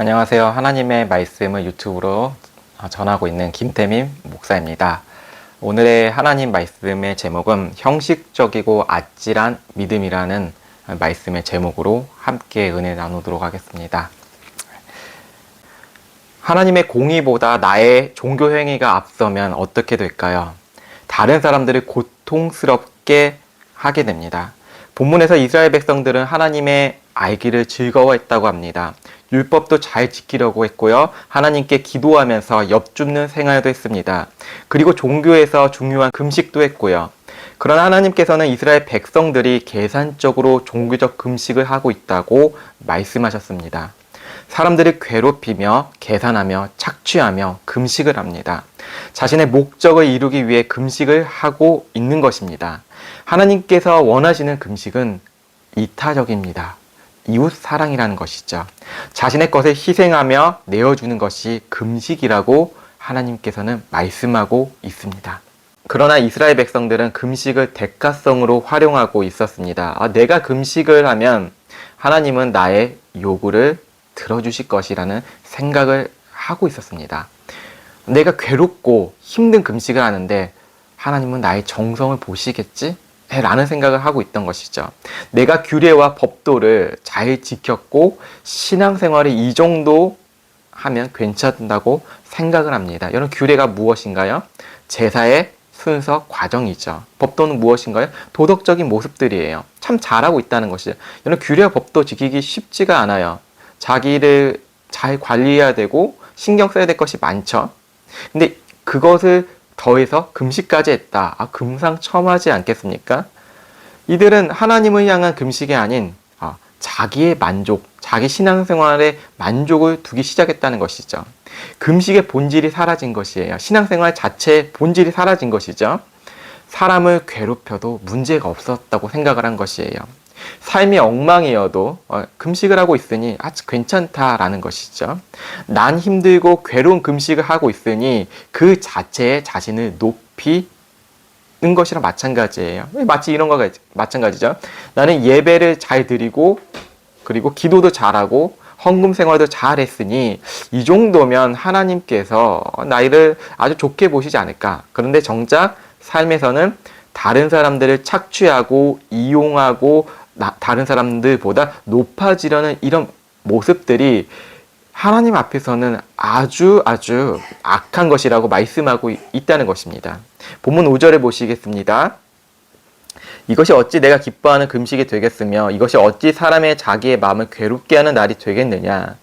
안녕하세요. 하나님의 말씀을 유튜브로 전하고 있는 김태민 목사입니다. 오늘의 하나님 말씀의 제목은 형식적이고 아찔한 믿음이라는 말씀의 제목으로 함께 은혜 나누도록 하겠습니다. 하나님의 공의보다 나의 종교 행위가 앞서면 어떻게 될까요? 다른 사람들을 고통스럽게 하게 됩니다. 본문에서 이스라엘 백성들은 하나님의 알기를 즐거워했다고 합니다. 율법도 잘 지키려고 했고요. 하나님께 기도하면서 엽줍는 생활도 했습니다. 그리고 종교에서 중요한 금식도 했고요. 그러나 하나님께서는 이스라엘 백성들이 계산적으로 종교적 금식을 하고 있다고 말씀하셨습니다. 사람들을 괴롭히며 계산하며 착취하며 금식을 합니다. 자신의 목적을 이루기 위해 금식을 하고 있는 것입니다. 하나님께서 원하시는 금식은 이타적입니다. 이웃 사랑이라는 것이죠. 자신의 것을 희생하며 내어주는 것이 금식이라고 하나님께서는 말씀하고 있습니다. 그러나 이스라엘 백성들은 금식을 대가성으로 활용하고 있었습니다. 아, 내가 금식을 하면 하나님은 나의 요구를 들어주실 것이라는 생각을 하고 있었습니다. 내가 괴롭고 힘든 금식을 하는데 하나님은 나의 정성을 보시겠지? 라는 생각을 하고 있던 것이죠. 내가 규례와 법도를 잘 지켰고 신앙생활이 이 정도 하면 괜찮다고 생각을 합니다. 여러분 규례가 무엇인가요? 제사의 순서 과정이죠. 법도는 무엇인가요? 도덕적인 모습들이에요. 참 잘하고 있다는 것이죠. 여러분 규례와 법도 지키기 쉽지가 않아요. 자기를 잘 관리해야 되고 신경 써야 될 것이 많죠. 근데 그것을 더해서 금식까지 했다. 아, 금상첨화지 않겠습니까? 이들은 하나님을 향한 금식이 아닌 아, 자기의 만족, 자기 신앙생활의 만족을 두기 시작했다는 것이죠. 금식의 본질이 사라진 것이에요. 신앙생활 자체의 본질이 사라진 것이죠. 사람을 괴롭혀도 문제가 없었다고 생각을 한 것이에요. 삶이 엉망이어도 어, 금식을 하고 있으니 아주 괜찮다라는 것이죠. 난 힘들고 괴로운 금식을 하고 있으니 그 자체에 자신을 높이 는 것이랑 마찬가지예요. 마치 이런 거가 마찬가지죠. 나는 예배를 잘 드리고 그리고 기도도 잘하고 헌금 생활도 잘했으니 이 정도면 하나님께서 나이를 아주 좋게 보시지 않을까. 그런데 정작 삶에서는 다른 사람들을 착취하고 이용하고 나, 다른 사람들보다 높아지려는 이런 모습들이 하나님 앞에서는 아주 아주 악한 것이라고 말씀하고 있다는 것입니다. 본문 5절에 보시겠습니다. 이것이 어찌 내가 기뻐하는 금식이 되겠으며 이것이 어찌 사람의 자기의 마음을 괴롭게 하는 날이 되겠느냐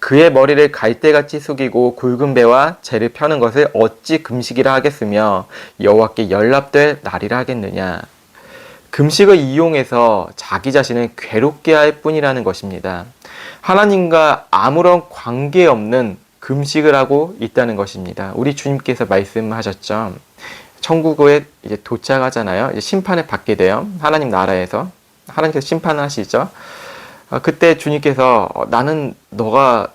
그의 머리를 갈대같이 숙이고 굵은 배와 재를 펴는 것을 어찌 금식이라 하겠으며 여호와께 연락될 날이라 하겠느냐 금식을 이용해서 자기 자신을 괴롭게 할 뿐이라는 것입니다. 하나님과 아무런 관계 없는 금식을 하고 있다는 것입니다. 우리 주님께서 말씀하셨죠. 천국에 이제 도착하잖아요. 이제 심판을 받게 돼요. 하나님 나라에서. 하나님께서 심판을 하시죠. 어, 그때 주님께서 어, 나는 너가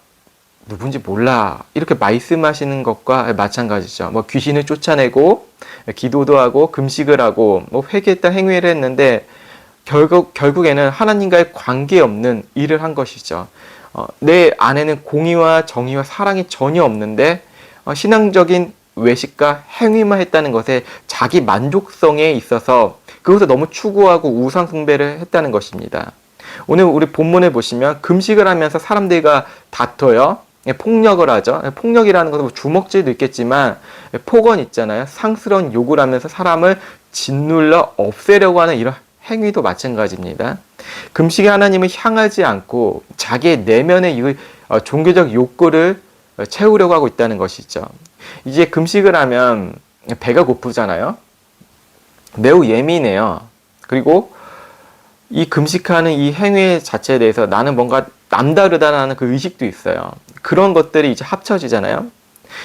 누군지 몰라. 이렇게 말씀하시는 것과 마찬가지죠. 뭐 귀신을 쫓아내고 기도도 하고 금식을 하고 뭐 회개했다 행위를 했는데 결국 결국에는 하나님과의 관계 없는 일을 한 것이죠. 어, 내 안에는 공의와 정의와 사랑이 전혀 없는데 어, 신앙적인 외식과 행위만 했다는 것에 자기 만족성에 있어서 그것을 너무 추구하고 우상 숭배를 했다는 것입니다. 오늘 우리 본문에 보시면 금식을 하면서 사람들과 다퉈요. 예, 폭력을 하죠. 예, 폭력이라는 것은 뭐 주먹질도 있겠지만 예, 폭언 있잖아요. 상스러운 욕을 하면서 사람을 짓눌러 없애려고 하는 이런 행위도 마찬가지입니다. 금식이 하나님을 향하지 않고 자기의 내면의 이 어, 종교적 욕구를 어, 채우려고 하고 있다는 것이죠. 이제 금식을 하면 배가 고프잖아요. 매우 예민해요. 그리고 이 금식하는 이 행위 자체에 대해서 나는 뭔가 남다르다는 그 의식도 있어요. 그런 것들이 이제 합쳐지잖아요.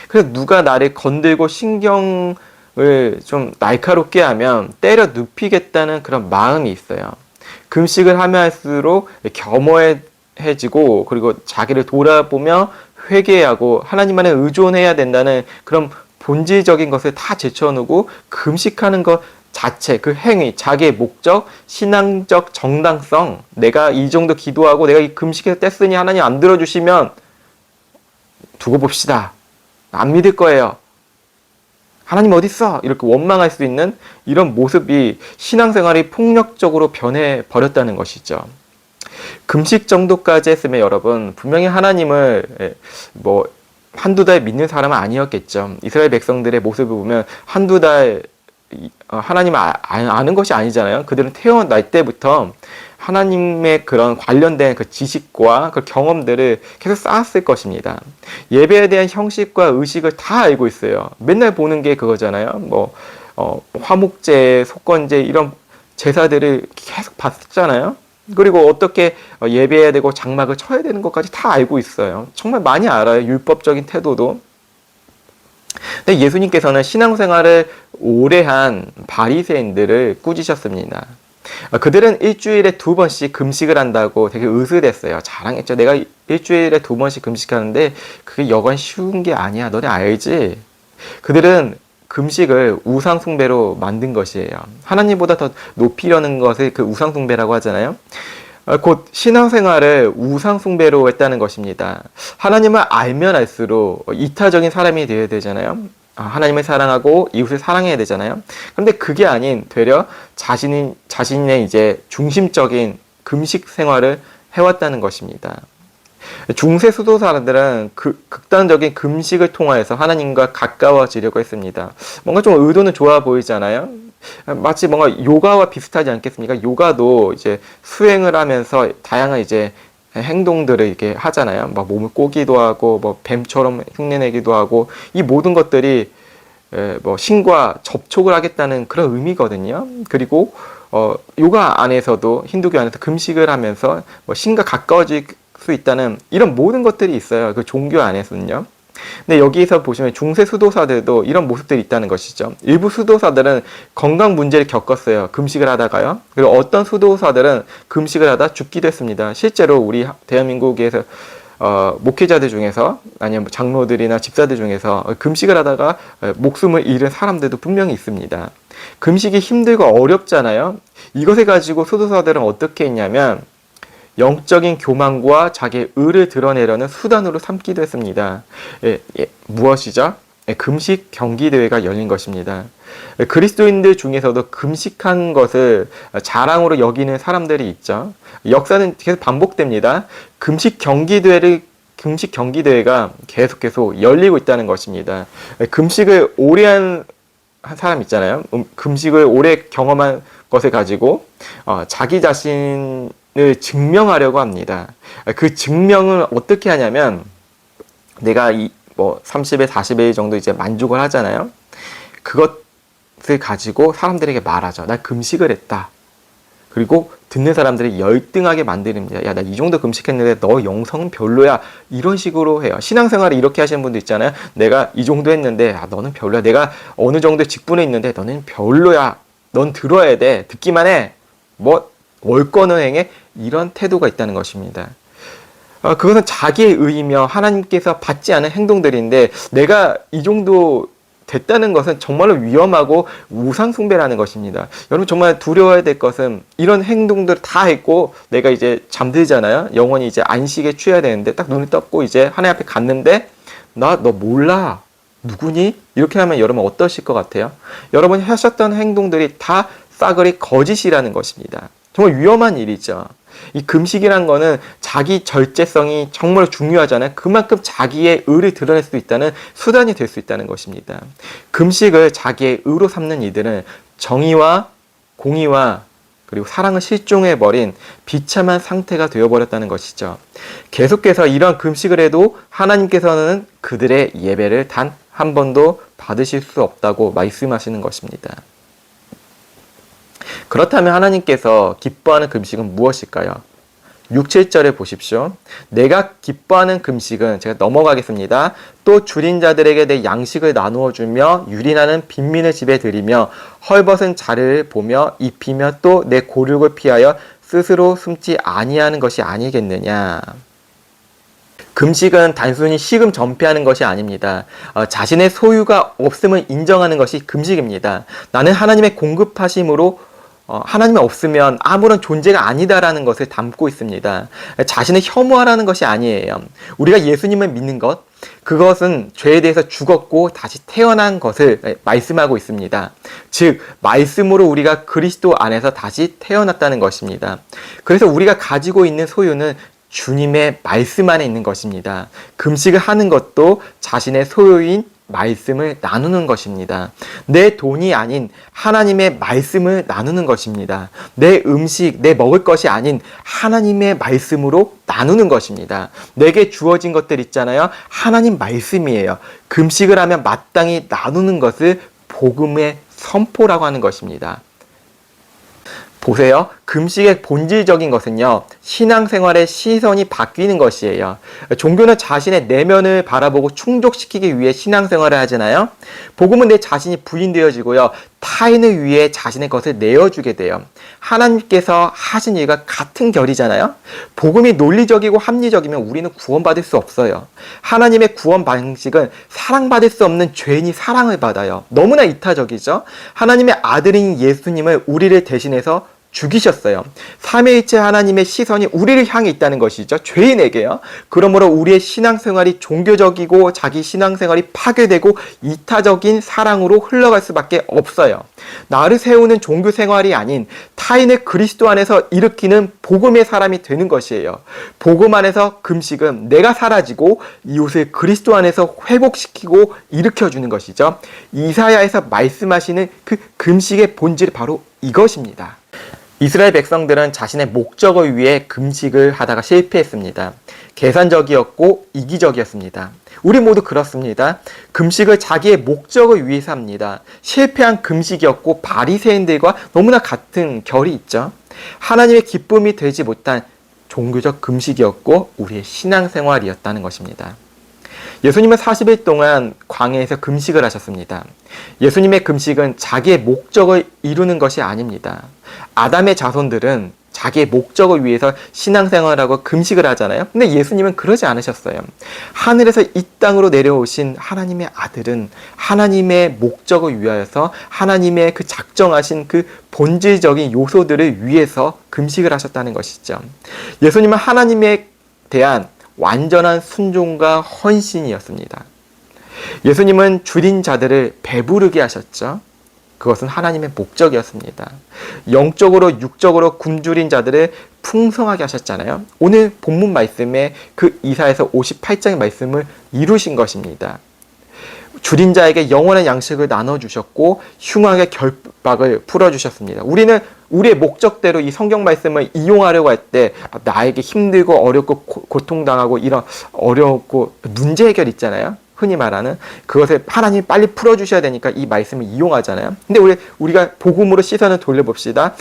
그래서 누가 나를 건들고 신경을 좀 날카롭게 하면 때려 눕히겠다는 그런 마음이 있어요. 금식을 하면 할수록 겸허해지고 그리고 자기를 돌아보며 회개하고 하나님만에 의존해야 된다는 그런 본질적인 것을 다 제쳐놓고 금식하는 것 자체, 그 행위, 자기의 목적, 신앙적 정당성, 내가 이 정도 기도하고 내가 이 금식에서 뗐으니 하나님 안 들어주시면 두고 봅시다. 안 믿을 거예요. 하나님 어디 있어? 이렇게 원망할 수 있는 이런 모습이 신앙생활이 폭력적으로 변해 버렸다는 것이죠. 금식 정도까지 했으면 여러분 분명히 하나님을 예, 뭐 한두 달 믿는 사람은 아니었겠죠. 이스라엘 백성들의 모습을 보면 한두 달 이- 어, 하나님을 아, 아- 아는 것이 아니잖아요. 그들은 태어날 때부터 하나님의 그런 관련된 그 지식과 그 경험들을 계속 쌓았을 것입니다. 예배에 대한 형식과 의식을 다 알고 있어요. 맨날 보는 게 그거잖아요. 뭐, 어, 화목제, 속건제, 이런 제사들을 계속 봤잖아요. 그리고 어떻게 어, 예배해야 되고 장막을 쳐야 되는 것까지 다 알고 있어요. 정말 많이 알아요. 율법적인 태도도. 근데 예수님께서는 신앙생활을 오래 한 바리새인들을 꾸짖으셨습니다. 어, 그들은 일주일에 두 번씩 금식을 한다고 되게 으스댔어요. 자랑했죠. 내가 일주일에 두 번씩 금식하는데 그게 여간 쉬운 게 아니야. 너네 알지? 그들은 금식을 우상숭배로 만든 것이에요. 하나님보다 더 높이려는 것을 그 우상숭배라고 하잖아요. 어, 곧 신앙생활을 우상숭배로 했다는 것입니다. 하나님을 알면 알수록 이타적인 사람이 되어야 되잖아요. 아, 하나님을 사랑하고 이웃을 사랑해야 되잖아요. 그런데 그게 아닌 되려 자신이 자신의 이제 중심적인 금식 생활을 해왔다는 것입니다. 중세 수도사들은 그 극단적인 금식을 통하여서 하나님과 가까워지려고 했습니다. 뭔가 좀 의도는 좋아 보이잖아요. 마치 뭔가 요가와 비슷하지 않겠습니까? 요가도 이제 수행을 하면서 다양한 이제 행동들을 이렇게 하잖아요. 막 몸을 꼬기도 하고 뭐 뱀처럼 흉내내기도 하고 이 모든 것들이 에, 뭐 신과 접촉을 하겠다는 그런 의미거든요. 그리고 어 요가 안에서도 힌두교 안에서 금식을 하면서 뭐 신과 가까워질 수 있다는 이런 모든 것들이 있어요. 그 종교 안에서는요. 근데 여기서 보시면 중세 수도사들도 이런 모습들이 있다는 것이죠. 일부 수도사들은 건강 문제를 겪었어요. 금식을 하다가요. 그리고 어떤 수도사들은 금식을 하다 죽기도 했습니다. 실제로 우리 대한민국에서 어, 목회자들 중에서 아니면 뭐 장로들이나 집사들 중에서 금식을 하다가 어, 목숨을 잃은 사람들도 분명히 있습니다. 금식이 힘들고 어렵잖아요. 이것을 가지고 수도사들은 어떻게 했냐면 영적인 교만과 자기의 의를 드러내려는 수단으로 삼기도 했습니다. 예, 예, 무엇이죠? 예, 금식 경기 대회가 열린 것입니다. 예, 그리스도인들 중에서도 금식한 것을 자랑으로 여기는 사람들이 있죠. 역사는 계속 반복됩니다. 금식 경기 대회를 금식 경기 대회가 계속 계속 열리고 있다는 것입니다. 예, 금식을 오래 한, 한 사람 있잖아요. 음, 금식을 오래 경험한 것을 가지고 어, 자기 자신 을 증명하려고 합니다. 그 증명을 어떻게 하냐면 내가 이 뭐 30일, 40일 정도 이제 만족을 하잖아요. 그것을 가지고 사람들에게 말하죠. 나 금식을 했다. 그리고 듣는 사람들이 열등하게 만드립니다. 야, 나 이 정도 금식했는데 너 영성은 별로야. 이런 식으로 해요. 신앙생활을 이렇게 하시는 분도 있잖아요. 내가 이 정도 했는데, 아, 너는 별로야. 내가 어느 정도 직분에 있는데, 너는 별로야. 넌 들어야 돼. 듣기만 해. 뭐, 월권은행에 이런 태도가 있다는 것입니다. 어, 그것은 자기의 의이며 하나님께서 받지 않은 행동들인데 내가 이 정도 됐다는 것은 정말로 위험하고 우상숭배라는 것입니다. 여러분 정말 두려워야 될 것은 이런 행동들 다 했고 내가 이제 잠들잖아요. 영원히 이제 안식에 취해야 되는데 딱 눈을 떴고 이제 하나님 앞에 갔는데 나 너 몰라. 누구니? 이렇게 하면 여러분 어떠실 것 같아요? 여러분이 하셨던 행동들이 다 싸그리 거짓이라는 것입니다. 정말 위험한 일이죠. 이 금식이란 거는 자기 절제성이 정말 중요하잖아요. 그만큼 자기의 의를 드러낼 수 있다는 수단이 될 수 있다는 것입니다. 금식을 자기의 의로 삼는 이들은 정의와 공의와 그리고 사랑을 실종해버린 비참한 상태가 되어버렸다는 것이죠. 계속해서 이런 금식을 해도 하나님께서는 그들의 예배를 단 한 번도 받으실 수 없다고 말씀하시는 것입니다. 그렇다면 하나님께서 기뻐하는 금식은 무엇일까요? 6, 7절에 보십시오. 내가 기뻐하는 금식은 제가 넘어가겠습니다. 또 줄인 자들에게 내 양식을 나누어 주며 유린하는 빈민을 집에 들이며 헐벗은 자를 보며 입히며 또 내 고륙을 피하여 스스로 숨지 아니하는 것이 아니겠느냐. 금식은 단순히 식음 전폐하는 것이 아닙니다. 어, 자신의 소유가 없음을 인정하는 것이 금식입니다. 나는 하나님의 공급하심으로 어, 하나님이 없으면 아무런 존재가 아니다라는 것을 담고 있습니다. 자신을 혐오하라는 것이 아니에요. 우리가 예수님을 믿는 것, 그것은 죄에 대해서 죽었고 다시 태어난 것을 말씀하고 있습니다. 즉, 말씀으로 우리가 그리스도 안에서 다시 태어났다는 것입니다. 그래서 우리가 가지고 있는 소유는 주님의 말씀 안에 있는 것입니다. 금식을 하는 것도 자신의 소유인 말씀을 나누는 것입니다. 내 돈이 아닌 하나님의 말씀을 나누는 것입니다. 내 음식, 내 먹을 것이 아닌 하나님의 말씀으로 나누는 것입니다. 내게 주어진 것들 있잖아요. 하나님 말씀이에요. 금식을 하면 마땅히 나누는 것을 복음의 선포라고 하는 것입니다. 보세요. 금식의 본질적인 것은요, 신앙생활의 시선이 바뀌는 것이에요. 종교는 자신의 내면을 바라보고 충족시키기 위해 신앙생활을 하잖아요. 복음은 내 자신이 부인되어지고요, 타인을 위해 자신의 것을 내어주게 돼요. 하나님께서 하신 일과 같은 결이잖아요. 복음이 논리적이고 합리적이면 우리는 구원받을 수 없어요. 하나님의 구원 방식은 사랑받을 수 없는 죄인이 사랑을 받아요. 너무나 이타적이죠. 하나님의 아들인 예수님을 우리를 대신해서 죽이셨어요. 삼위일체 하나님의 시선이 우리를 향해 있다는 것이죠. 죄인에게요. 그러므로 우리의 신앙생활이 종교적이고 자기 신앙생활이 파괴되고 이타적인 사랑으로 흘러갈 수밖에 없어요. 나를 세우는 종교 생활이 아닌 타인의 그리스도 안에서 일으키는 복음의 사람이 되는 것이에요. 복음 안에서 금식은 내가 사라지고 이웃을 그리스도 안에서 회복시키고 일으켜주는 것이죠. 이사야에서 말씀하시는 그 금식의 본질이 바로 이것입니다. 이스라엘 백성들은 자신의 목적을 위해 금식을 하다가 실패했습니다. 계산적이었고 이기적이었습니다. 우리 모두 그렇습니다. 금식을 자기의 목적을 위해서 합니다. 실패한 금식이었고 바리새인들과 너무나 같은 결이 있죠. 하나님의 기쁨이 되지 못한 종교적 금식이었고 우리의 신앙생활이었다는 것입니다. 예수님은 40일 동안 광야에서 금식을 하셨습니다. 예수님의 금식은 자기의 목적을 이루는 것이 아닙니다. 아담의 자손들은 자기의 목적을 위해서 신앙생활하고 금식을 하잖아요. 근데 예수님은 그러지 않으셨어요. 하늘에서 이 땅으로 내려오신 하나님의 아들은 하나님의 목적을 위하여서 하나님의 그 작정하신 그 본질적인 요소들을 위해서 금식을 하셨다는 것이죠. 예수님은 하나님에 대한 완전한 순종과 헌신이었습니다. 예수님은 줄인 자들을 배부르게 하셨죠. 그것은 하나님의 목적이었습니다. 영적으로 육적으로 굶주린 자들을 풍성하게 하셨잖아요. 오늘 본문 말씀에 그 이사에서 58장의 말씀을 이루신 것입니다. 줄인 자에게 영원한 양식을 나눠 주셨고 흉악의 결박을 풀어 주셨습니다. 우리는 우리의 목적대로 이 성경 말씀을 이용하려고 할 때 나에게 힘들고 어렵고 고통당하고 이런 어렵고 문제 해결 있잖아요. 흔히 말하는 그것을 하나님이 빨리 풀어주셔야 되니까 이 말씀을 이용하잖아요. 근데 우리 우리가 복음으로 시선을 돌려봅시다.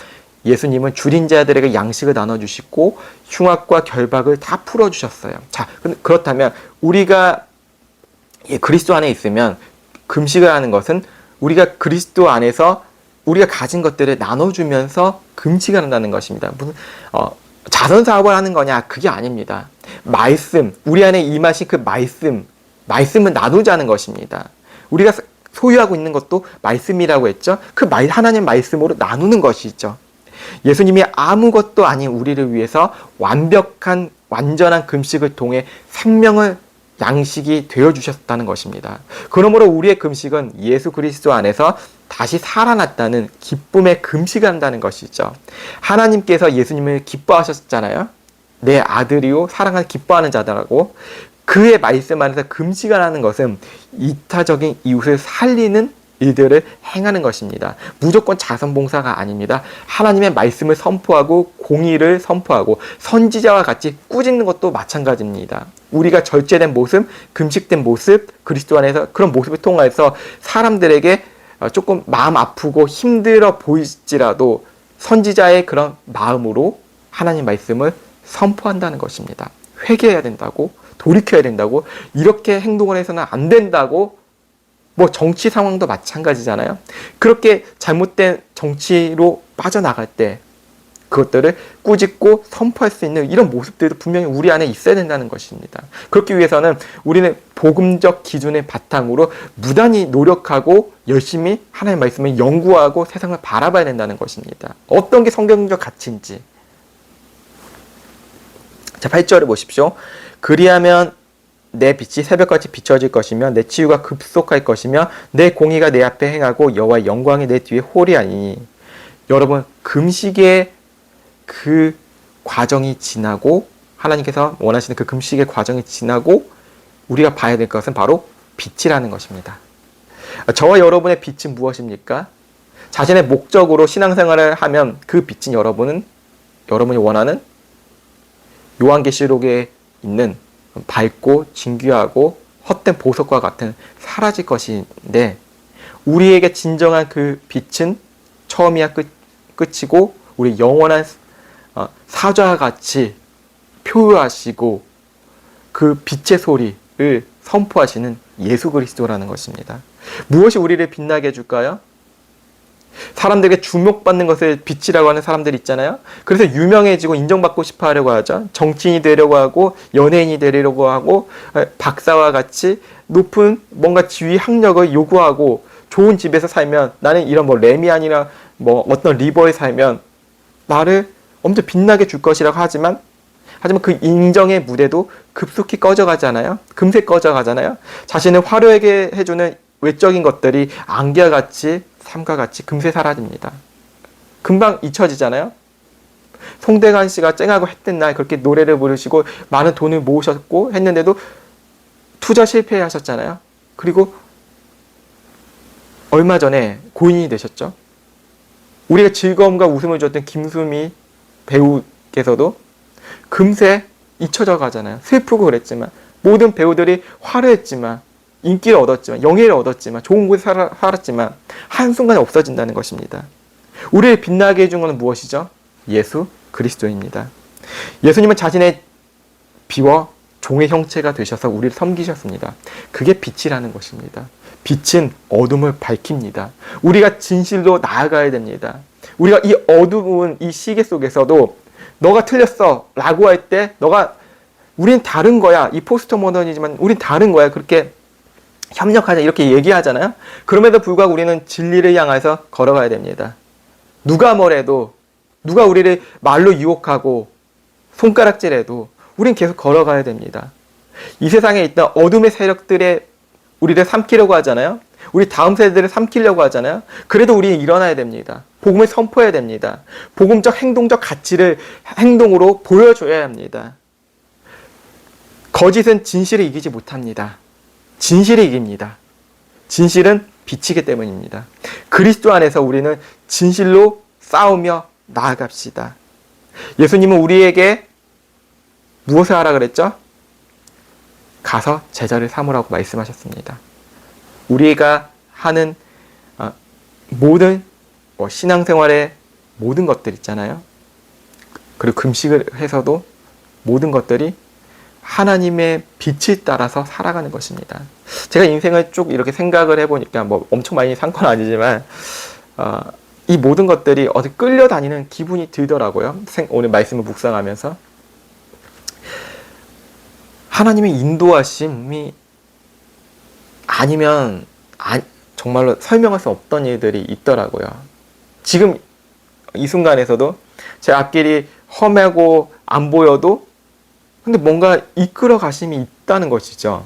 예수님은 줄인 자들에게 양식을 나눠주시고 흉악과 결박을 다 풀어주셨어요. 자, 그렇다면 우리가 그리스도 안에 있으면 금식을 하는 것은 우리가 그리스도 안에서 우리가 가진 것들을 나눠주면서 금식을 한다는 것입니다. 무슨 어, 자선 사업을 하는 거냐? 그게 아닙니다. 말씀, 우리 안에 임하신 그 말씀, 말씀을 나누자는 것입니다. 우리가 소유하고 있는 것도 말씀이라고 했죠. 그 말, 하나님 말씀으로 나누는 것이죠. 예수님이 아무것도 아닌 우리를 위해서 완벽한, 완전한 금식을 통해 생명을 양식이 되어 주셨다는 것입니다. 그러므로 우리의 금식은 예수 그리스도 안에서 다시 살아났다는 기쁨의 금식을 한다는 것이죠. 하나님께서 예수님을 기뻐하셨잖아요. 내 아들이요 사랑하는 기뻐하는 자다라고 그의 말씀 안에서 금식을 하는 것은 이타적인 이웃을 살리는 일들을 행하는 것입니다. 무조건 자선봉사가 아닙니다. 하나님의 말씀을 선포하고 공의를 선포하고 선지자와 같이 꾸짖는 것도 마찬가지입니다. 우리가 절제된 모습, 금식된 모습, 그리스도 안에서 그런 모습을 통해서 사람들에게 조금 마음 아프고 힘들어 보일지라도 선지자의 그런 마음으로 하나님 말씀을 선포한다는 것입니다. 회개해야 된다고 돌이켜야 된다고 이렇게 행동을 해서는 안 된다고 뭐 정치 상황도 마찬가지잖아요. 그렇게 잘못된 정치로 빠져나갈 때 그것들을 꾸짖고 선포할 수 있는 이런 모습들도 분명히 우리 안에 있어야 된다는 것입니다. 그렇기 위해서는 우리는 복음적 기준의 바탕으로 무단히 노력하고 열심히 하나님의 말씀을 연구하고 세상을 바라봐야 된다는 것입니다. 어떤 게 성경적 가치인지. 자, 8절을 보십시오. 그리하면 내 빛이 새벽같이 비춰질 것이며 내 치유가 급속할 것이며 내 공의가 내 앞에 행하고 여호와의 영광이 내 뒤에 호리하니 여러분 금식의 그 과정이 지나고 하나님께서 원하시는 그 금식의 과정이 지나고 우리가 봐야 될 것은 바로 빛이라는 것입니다. 저와 여러분의 빛은 무엇입니까? 자신의 목적으로 신앙생활을 하면 그 빛은 여러분은 여러분이 원하는 요한계시록에 있는 밝고 진귀하고 헛된 보석과 같은 사라질 것인데 우리에게 진정한 그 빛은 처음이야 끝, 끝이고 우리 영원한 어, 사자와 같이 표효하시고 그 빛의 소리를 선포하시는 예수 그리스도라는 것입니다. 무엇이 우리를 빛나게 해줄까요? 사람들에게 주목받는 것을 빛이라고 하는 사람들 있잖아요. 그래서 유명해지고 인정받고 싶어 하려고 하죠. 정치인이 되려고 하고 연예인이 되려고 하고 박사와 같이 높은 뭔가 지위 학력을 요구하고 좋은 집에서 살면 나는 이런 뭐 레미안이나 뭐 어떤 리버에 살면 나를 엄청 빛나게 줄 것이라고 하지만 하지만 그 인정의 무대도 급속히 꺼져가잖아요. 금세 꺼져가잖아요. 자신을 화려하게 해주는 외적인 것들이 안개와 같이 삶과 같이 금세 사라집니다. 금방 잊혀지잖아요. 송대관 씨가 쨍하고 했던 날 그렇게 노래를 부르시고 많은 돈을 모으셨고 했는데도 투자 실패하셨잖아요. 그리고 얼마 전에 고인이 되셨죠. 우리가 즐거움과 웃음을 줬던 김수미 배우께서도 금세 잊혀져 가잖아요. 슬프고 그랬지만 모든 배우들이 화려했지만 인기를 얻었지만 영예를 얻었지만 좋은 곳에 살았지만 한순간에 없어진다는 것입니다. 우리를 빛나게 해준 것은 무엇이죠? 예수 그리스도입니다. 예수님은 자신의 비워 종의 형체가 되셔서 우리를 섬기셨습니다. 그게 빛이라는 것입니다. 빛은 어둠을 밝힙니다. 우리가 진실로 나아가야 됩니다. 우리가 이 어두운 이 시계 속에서도 너가 틀렸어 라고 할 때 너가 우린 다른 거야. 이 포스터 모던이지만 우린 다른 거야. 그렇게 협력하자 이렇게 얘기하잖아요. 그럼에도 불구하고 우리는 진리를 향해서 걸어가야 됩니다. 누가 뭐래도 누가 우리를 말로 유혹하고 손가락질해도 우린 계속 걸어가야 됩니다. 이 세상에 있던 어둠의 세력들의 우리를 삼키려고 하잖아요. 우리 다음 세대를 삼키려고 하잖아요. 그래도 우리는 일어나야 됩니다. 복음을 선포해야 됩니다. 복음적 행동적 가치를 행동으로 보여줘야 합니다. 거짓은 진실을 이기지 못합니다. 진실이 이깁니다. 진실은 빛이기 때문입니다. 그리스도 안에서 우리는 진실로 싸우며 나아갑시다. 예수님은 우리에게 무엇을 하라 그랬죠? 가서 제자를 삼으라고 말씀하셨습니다. 우리가 하는 어, 모든 뭐 신앙생활의 모든 것들 있잖아요. 그리고 금식을 해서도 모든 것들이 하나님의 빛을 따라서 살아가는 것입니다. 제가 인생을 쭉 이렇게 생각을 해보니까 뭐 엄청 많이 산 건 아니지만 어, 이 모든 것들이 어디 끌려다니는 기분이 들더라고요. 생, 오늘 말씀을 묵상하면서 하나님의 인도하심이 아니면 아, 정말로 설명할 수 없던 일들이 있더라고요. 지금 이 순간에서도 제 앞길이 험하고 안 보여도 근데 뭔가 이끌어 가심이 있다는 것이죠.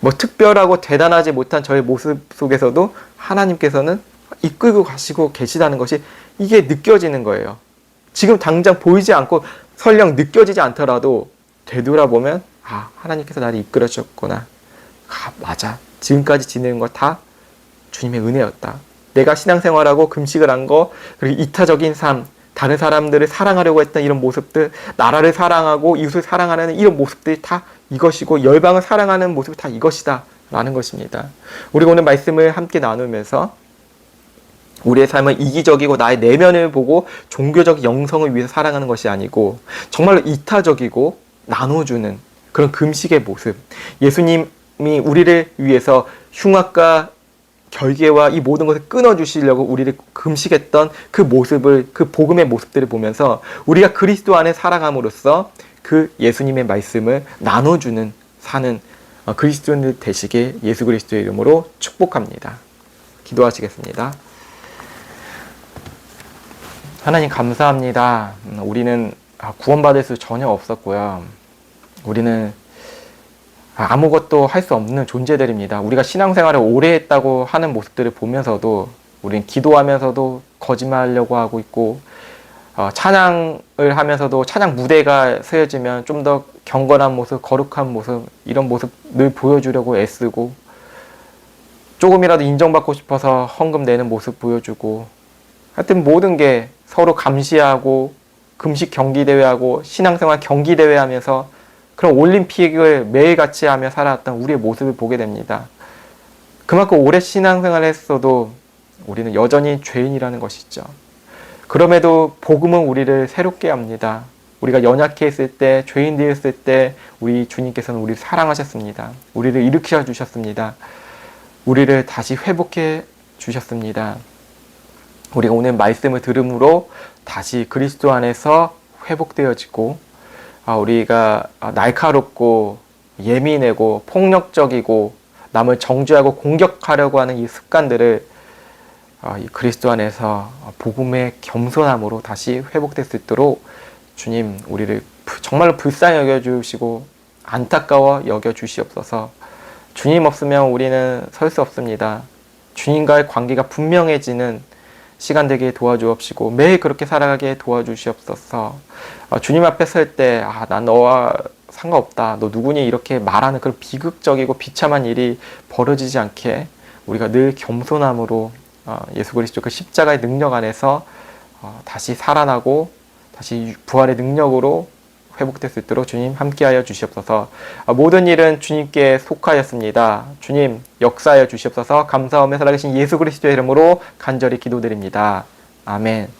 뭐 특별하고 대단하지 못한 저의 모습 속에서도 하나님께서는 이끌고 가시고 계시다는 것이 이게 느껴지는 거예요. 지금 당장 보이지 않고 설령 느껴지지 않더라도 되돌아보면 아 하나님께서 나를 이끌어 주셨구나. 아 맞아. 지금까지 지내는 거 다 주님의 은혜였다. 내가 신앙생활하고 금식을 한 거, 그리고 이타적인 삶, 다른 사람들을 사랑하려고 했던 이런 모습들, 나라를 사랑하고 이웃을 사랑하는 이런 모습들이 다 이것이고, 열방을 사랑하는 모습이 다 이것이다. 라는 것입니다. 우리가 오늘 말씀을 함께 나누면서 우리의 삶은 이기적이고 나의 내면을 보고 종교적 영성을 위해서 사랑하는 것이 아니고 정말로 이타적이고 나눠주는 그런 금식의 모습. 예수님이 우리를 위해서 흉악과 결계와 이 모든 것을 끊어주시려고 우리를 금식했던 그 모습을, 그 복음의 모습들을 보면서 우리가 그리스도 안에 살아감으로써 그 예수님의 말씀을 나눠주는 사는 어, 그리스도인들 되시게 예수 그리스도의 이름으로 축복합니다. 기도하시겠습니다. 하나님 감사합니다. 음, 우리는 아, 구원받을 수 전혀 없었고요. 우리는 아, 아무것도 할 수 없는 존재들입니다. 우리가 신앙생활을 오래 했다고 하는 모습들을 보면서도 우리는 기도하면서도 거짓말하려고 하고 있고 어, 찬양을 하면서도 찬양 무대가 세워지면 좀 더 경건한 모습, 거룩한 모습 이런 모습 늘 보여주려고 애쓰고 조금이라도 인정받고 싶어서 헌금 내는 모습 보여주고 하여튼 모든 게 서로 감시하고 금식 경기 대회하고 신앙생활 경기 대회 하면서 그런 올림픽을 매일같이 하며 살아왔던 우리의 모습을 보게 됩니다. 그만큼 오래 신앙생활을 했어도 우리는 여전히 죄인이라는 것이죠. 그럼에도 복음은 우리를 새롭게 합니다. 우리가 연약해 있을 때, 죄인 되었을 때, 우리 주님께서는 우리를 사랑하셨습니다. 우리를 일으켜 주셨습니다. 우리를 다시 회복해 주셨습니다. 우리가 오늘 말씀을 들음으로 다시 그리스도 안에서 회복되어지고, 아, 우리가 날카롭고 예민하고 폭력적이고 남을 정죄하고 공격하려고 하는 이 습관들을 아, 이 그리스도 안에서 복음의 겸손함으로 다시 회복될 수 있도록 주님 우리를 부- 정말로 불쌍히 여겨주시고 안타까워 여겨주시옵소서 주님 없으면 우리는 설 수 없습니다. 주님과의 관계가 분명해지는 시간 되게 도와주옵시고 매일 그렇게 살아가게 도와주시옵소서 아, 주님 앞에 설 때 아, 난 너와 상관없다. 너 누구니 이렇게 말하는 그런 비극적이고 비참한 일이 벌어지지 않게 우리가 늘 겸손함으로 어, 예수 그리스도 그 십자가의 능력 안에서 어, 다시 살아나고 다시 부활의 능력으로 회복될 수 있도록 주님 함께하여 주시옵소서. 아, 모든 일은 주님께 속하였습니다. 주님 역사하여 주시옵소서. 감사하며 살아계신 예수 그리스도의 이름으로 간절히 기도드립니다. 아멘.